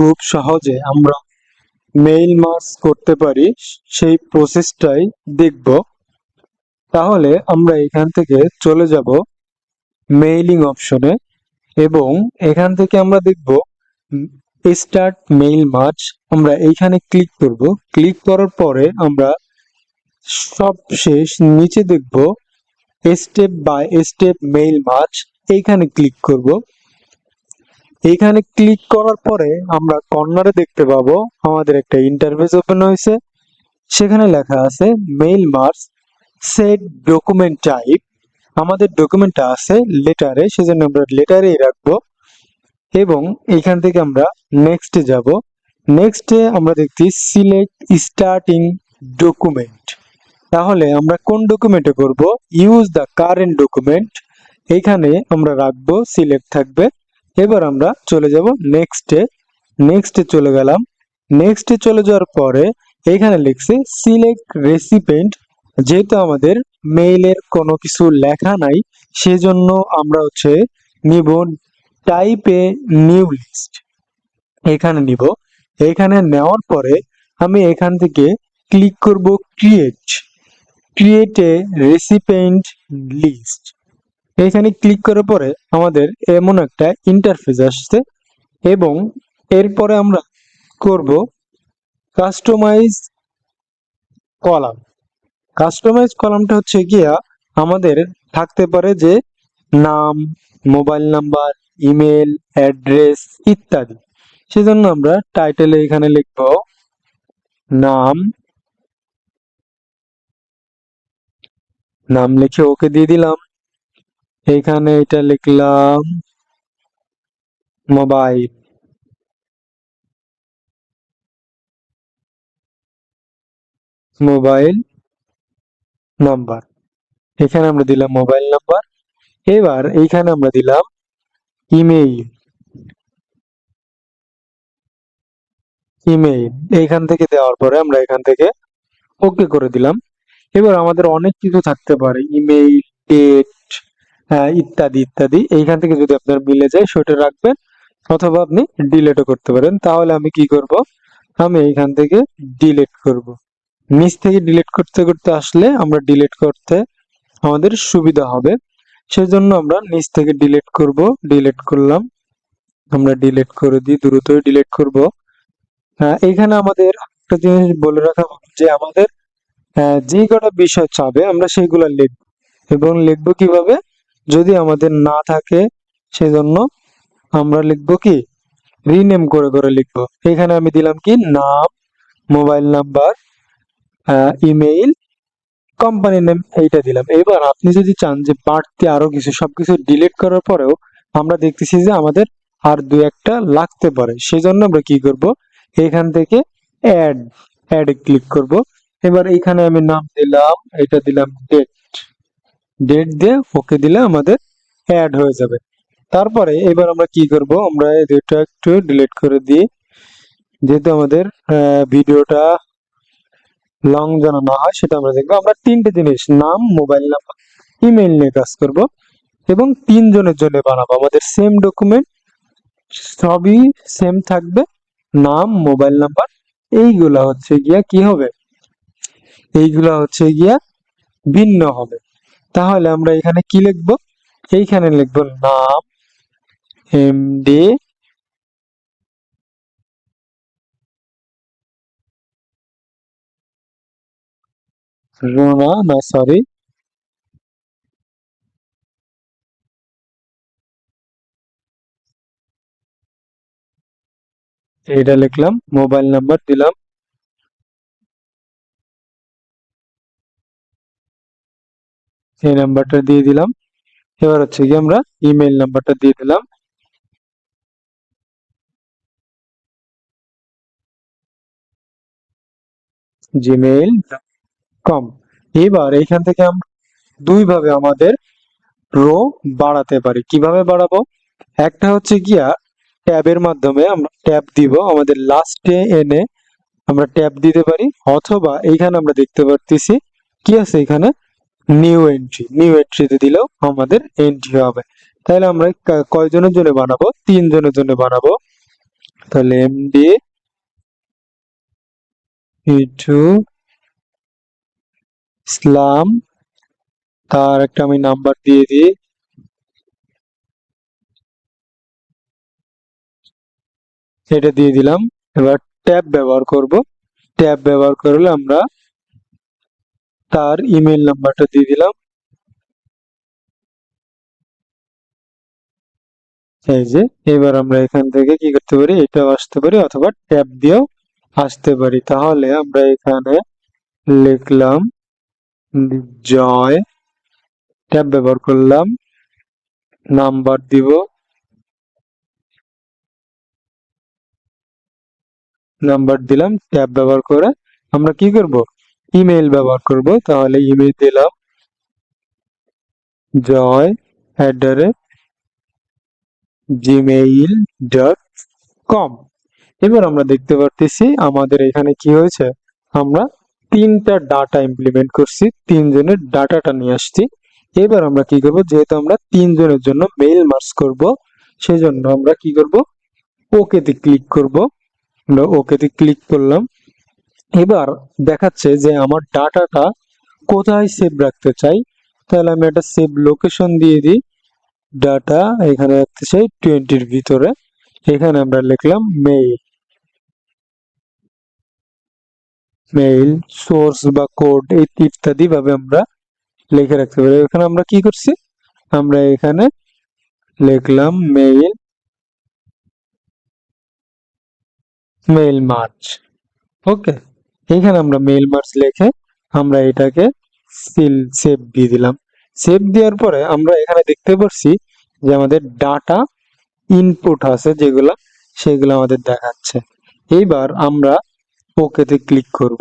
খুব সহজে আমরা মেইল মার্জ করতে পারি, সেই প্রসেসটাই দেখব। তাহলে আমরা এখান থেকে চলে যাব মেইলিং অপশনে এবং এখান থেকে আমরা দেখব স্টার্ট মেইল মার্চ আমরা এইখানে ক্লিক করব। ক্লিক করার পরে আমরা সবশেষ নিচে দেখব step by step mail merge এইখানে ক্লিক করব। এইখানে ক্লিক করার পরে আমরা কর্নারে দেখতে পাবো আমাদের একটা ইন্টারফেস ওপেন হয়েছে। সেখানে লেখা আছে mail merge set document type আমাদের ডকুমেন্টটা আছে লেটারে সেজন্য আমরা লেটারেই রাখব। এবং এখান থেকে আমরা নেক্সটে যাব। নেক্সটে আমরা দেখছি সিলেক্ট স্টার্টিং ডকুমেন্ট তাহলে আমরা কোন ডকুমেন্টে করব? ইউজ দ্য কারেন্ট ডকুমেন্ট এখানে আমরা রাখব সিলেক্ট থাকবে। এবার আমরা চলে যাব নেক্সটে নেক্সটে চলে গেলাম। নেক্সটে চলে যাওয়ার পরে এখানে লিখছে সিলেক্ট রেসিপেন্ট যেহেতু আমাদের মেইলের কোনো কিছু লেখা নাই, সেজন্য আমরা হচ্ছে নিব টাইপে নিউ লিস্ট এখানে নিব। এখানে নেওয়ার পরে আমি এখান থেকে ক্লিক করব create create a recipient list এখানে ক্লিক করার পরে আমাদের এমন একটা ইন্টারফেস আসছে এবং এরপরে আমরা করব কাস্টমাইজ কলাম। কাস্টমাইজ কলামটা হচ্ছে গিয়া আমাদের থাকতে পারে যে নাম মোবাইল নাম্বার ইমেল অ্যাড্রেস ইত্যাদি। সেজন্য আমরা টাইটেলে এখানে লিখব নাম নাম লিখে ওকে দিয়ে দিলাম। এখানে এটা লিখলাম মোবাইল। Mobile number. এখানে আমরা দিলাম মোবাইল নাম্বার। এবার এইখানে আমরা দিলাম ইমেইল। ইমেইল। এইখান থেকে দেওয়ার পরে আমরা এখান থেকে ওকে করে দিলাম। এবার আমাদের অনেক কিছু থাকতে পারে। ইমেইল, ডেট ইত্যাদি ইত্যাদি। এইখান থেকে যদি আপনার মিলে যায় সেটা রাখবেন অথবা আপনি ডিলেটও করতে পারেন। তাহলে আমি কি করব? আমি এইখান থেকে ডিলেট করব। নিচ থেকে ডিলেট করতে করতে আসলে আমরা ডিলেট করতে আমাদের সুবিধা হবে। সেজন্য আমরা নিচ থেকে ডিলেট করব ডিলেট করলাম। আমরা ডিলেট করে দিই দ্রুতই ডিলেট করব। আহ, এইখানে আমাদের একটা জিনিস বলে রাখা যে আমাদের যে কটা বিষয় চাবে আমরা সেইগুলো লিখব। এবং লিখব কীভাবে? যদি আমাদের না থাকে, সেজন্য আমরা লিখব কি? রিনেম করে করে লিখব। এখানে আমি দিলাম কি? নাম mobile number email company name এইটা দিলাম। এবার আপনি যদি চান যে বাড়তি আরও কিছু, সবকিছু ডিলিট করার পরেও আমরা দেখতেছি যে আমাদের আর দু একটা লাগতে পারে। সেজন্য আমরা কি করব? এখান থেকে অ্যাড অ্যাডে ক্লিক করব। এবার এখানে আমি নাম দিলাম, এটা দিলাম ডেট ডেট দিয়ে ওকে দিলে আমাদের অ্যাড হয়ে যাবে। তারপরে এবার আমরা কি করব? আমরা এই একটু ডিলিট করে দিই। যেহেতু আমাদের ভিডিওটা লং যেন না হয়, সেটা আমরা দেখব। আমরা তিনটে জিনিস, নাম মোবাইল নাম্বার ইমেল নিয়ে কাজ করব এবং তিনজনের জন্য বানাবো। আমাদের সেম ডকুমেন্ট সবই সেম থাকবে। নাম মোবাইল নাম্বার এইগুলা হচ্ছে গিয়া কি হবে? এইগুলা হচ্ছে গিয়া ভিন্ন হবে। তাহলে আমরা এখানে কি লিখব? এইখানে লিখব নাম এমডি রোনা, না সরি এটা লিখলাম মোবাইল নাম্বার দিলাম। এই নাম্বারটা দিয়ে দিলাম। এবার হচ্ছে কি আমরা ইমেল নাম্বারটা দিয়ে দিলাম। জিমেইল কম এবার এইখান থেকে আমরা দুই ভাবে আমাদের রো বাড়াতে পারি। কীভাবে বাড়াবো? একটা হচ্ছে গিয়া ট্যাবের মাধ্যমে আমরা ট্যাব দিব। আমাদের লাস্টে এনে আমরা ট্যাব দিতে পারি। অথবা এইখানে আমরা দেখতে পারতেছি কি আছে এখানে? নিউ এন্ট্রি নিউ এন্ট্রিতে দিলেও আমাদের এন্ট্রি হবে। তাহলে আমরা কয়জনের জন্য বানাবো? তিনজনের জন্য বানাবো। তাহলে এমডি ইটু ইসলাম তার একটা আমি নাম্বার দিয়ে দিই। এটা দিয়ে দিলাম। এবার ট্যাব ব্যবহার করব। ট্যাব ব্যবহার করলে আমরা তার ইমেল নাম্বারটা দিয়ে দিলাম। এই যে, এবার আমরা এখান থেকে কি করতে পারি? এটাও আসতে পারি অথবা ট্যাব দিয়েও আসতে পারি। তাহলে আমরা এখানে লিখলাম, জয়, ট্যাব ব্যবহার করলাম, নাম্বার দিব। নাম্বার দিলাম, ট্যাব ব্যবহার করে আমরা কি করব? ইমেল ব্যবহার করব, তাহলে ইমেল দিলাম Joy at the rate Gmail dot com এবার আমরা দেখতে পারতেছি আমাদের এখানে কি হয়েছে, আমরা তিনটা ডাটা ইমপ্লিমেন্ট করছি, তিনজনের ডাটাটা নিয়ে আসছি। এবার আমরা কি করব, যেহেতু আমরা তিনজনের জন্য মেইল মার্চ করব, সেজন্য আমরা কি করব ওকেতে ক্লিক করব। আমরা ওকেতে ক্লিক করলাম। এবার দেখাচ্ছে যে আমার ডাটাটা কোথায় সেভ রাখতে চাই। তাহলে আমি একটা সেভ লোকেশন দিয়ে দিই। ডাটা এখানে রাখতে চাই টোয়েন্টির ভিতরে। এখানে আমরা লিখলাম মেইল মেইল সোর্স বা কোড ইত্যাদি ভাবে আমরা লিখে রাখতে পারি। এখানে আমরা কি করছি? আমরা এখানে লিখলাম মেইল মেইল মার্চ ওকে এখানে আমরা মেল মার্চ লিখে আমরা এটাকে সিল সেভ দিয়ে দিলাম। সেভ দেওয়ার পরে আমরা এখানে দেখতে পাচ্ছি যে আমাদের ডাটা ইনপুট আছে যেগুলো, সেগুলো আমাদের দেখাচ্ছে। এইবার আমরা ওকেতে ক্লিক করব।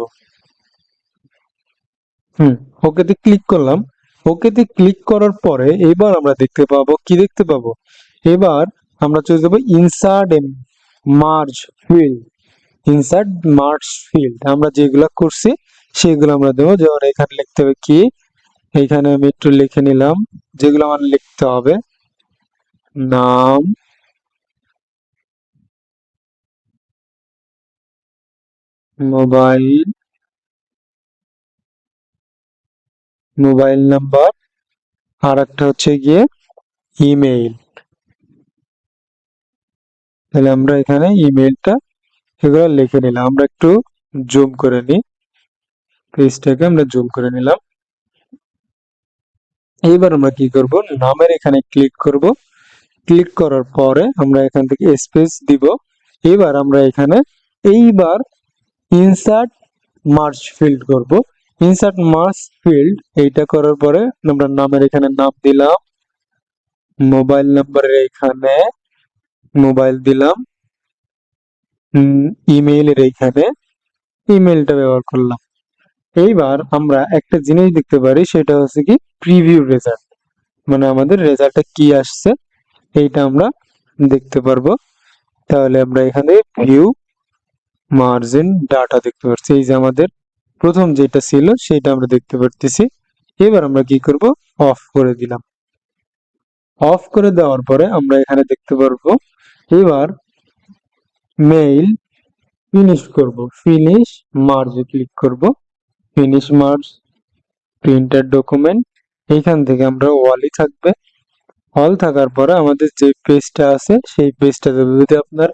হুম ওকেতে ক্লিক করলাম। ওকেতে ক্লিক করার পরে এবার আমরা দেখতে পাবো, কি দেখতে পাবো? এবার আমরা চলে যাব insert merge field insert merge field আমরা যেগুলো করছি, সেগুলো আমরা দেবো। যেমন এখানে লিখতে হবে কি? এখানে আমি একটু লিখে নিলাম। যেগুলো আমার লিখতে হবে। নাম। মোবাইল। Mobile number. আর একটা হচ্ছে গিয়ে ইমেইল। তাহলে আমরা এখানে ইমেইলটা এগুলো লিখে নিলাম। আমরা একটু জুম করে নিই। পেজটাকে আমরা জুম করে নিলাম। এইবার আমরা কি করব? নামের এখানে ক্লিক করব। ক্লিক করার পরে আমরা এখান থেকে স্পেস দিব। এবার আমরা এখানে এইবার ইনসার্ট মার্চ ফিল্ড করব। ইনসার্ট মার্চ ফিল্ড এইটা করার পরে আমরা নামের এখানে নাম দিলাম। মোবাইল নাম্বারের এখানে মোবাইল দিলাম। ইমেইলের এইখানে ইমেইলটা ব্যবহার করলাম। এইবার আমরা একটা জিনিস দেখতে পারি, সেটা হচ্ছে কি প্রিভিউ রেজাল্ট মানে আমাদের রেজাল্টটা কি আসছে, এইটা আমরা দেখতে পারব। তাহলে আমরা এখানে ভিউ মার্জিন ডাটা দেখতে পাচ্ছি এই যে আমাদের প্রথম যেটা ছিল, সেটা আমরা দেখতে পারতেছি। এবার আমরা কি করব? অফ করে দিলাম। অফ করে দেওয়ার পরে আমরা এখানে দেখতে পারব, এবার মেইল ফিনিশ করব। ফিনিশ মার্জে ক্লিক করব। ফিনিশ মার্জ প্রিন্টার ডকুমেন্ট এইখান থেকে আমরা ওয়ালই থাকবে। অল থাকার পরে আমাদের যে পেজটা আছে, সেই পেজটা দেবে যদি আপনার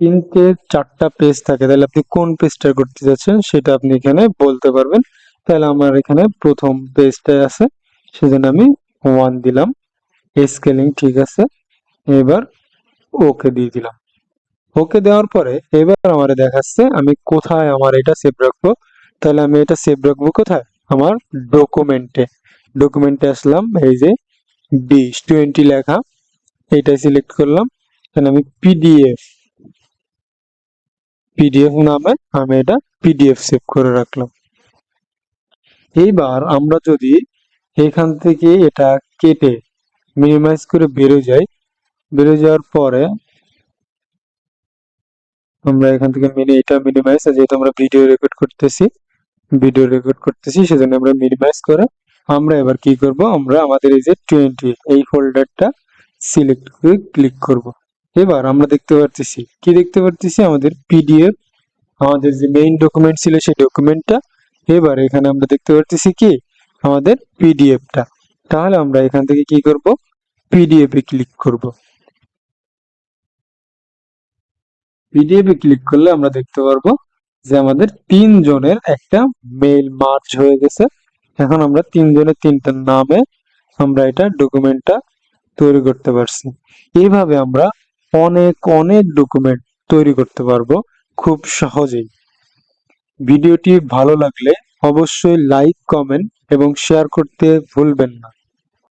তিনটে, চারটা পেজ থাকে, তাহলে আপনি কোন পেজটা করতে যাচ্ছেন সেটা আপনি এখানে বলতে পারবেন। তাহলে আমার এখানে প্রথম পেজটা আছে, সেজন্য আমি ওয়ান দিলাম। স্কেলিং ঠিক আছে। এবার ওকে দিয়ে দিলাম। ওকে দেওয়ার পরে এবার আমার দেখাচ্ছে আমি কোথায় আমার এটা সেভ রাখব। তাহলে আমি এটা সেভ রাখব কোথায়? আমার ডকুমেন্টে ডকুমেন্টে আসলাম, এই যে বিশ টোয়েন্টি লেখা। এটা সিলেক্ট করলাম। তাহলে আমি পিডিএফ পিডিএফ নামে আমি এটা পিডিএফ সেভ করে রাখলাম। এইবার আমরা যদি এখান থেকে এটা কেটে মিনিমাইজ করে বেরো যাই বেরো যাওয়ার পরে আমরা এখান থেকে মিনি, এটা মিনিমাইজ যেহেতু আমরা ভিডিও রেকর্ড করতেছি ভিডিও রেকর্ড করতেছি, সেজন্য আমরা মিনিমাইজ করে আমরা এবার কি করব? আমরা আমাদের এই যে টোয়েন্টি এই ফোল্ডারটা সিলেক্ট করে ক্লিক করব। এবার আমরা দেখতে পারতেছি, কি দেখতে পারতেছি? আমাদের পিডিএফ আমাদের যে মেইন ডকুমেন্ট ছিল সেই ডকুমেন্টটা এবার এখানে আমরা দেখতে পারতেছি কি? আমাদের পিডিএফটা তাহলে আমরা এখান থেকে কি করব? পিডিএফ এ ক্লিক করব। পিডিএফ ক্লিক করলে আমরা দেখতে পারব যে আমাদের তিন জনের একটা মেইল মার্চ হয়ে গেছে। এখন আমরা তিনজনের তিনটা নামে আমরা এটা ডকুমেন্টটা তৈরি করতে পারছি। এইভাবে আমরা অনেক অনেক ডকুমেন্ট তৈরি করতে পারব খুব সহজেই। ভিডিওটি ভালো লাগলে অবশ্যই লাইক কমেন্ট এবং শেয়ার করতে ভুলবেন না।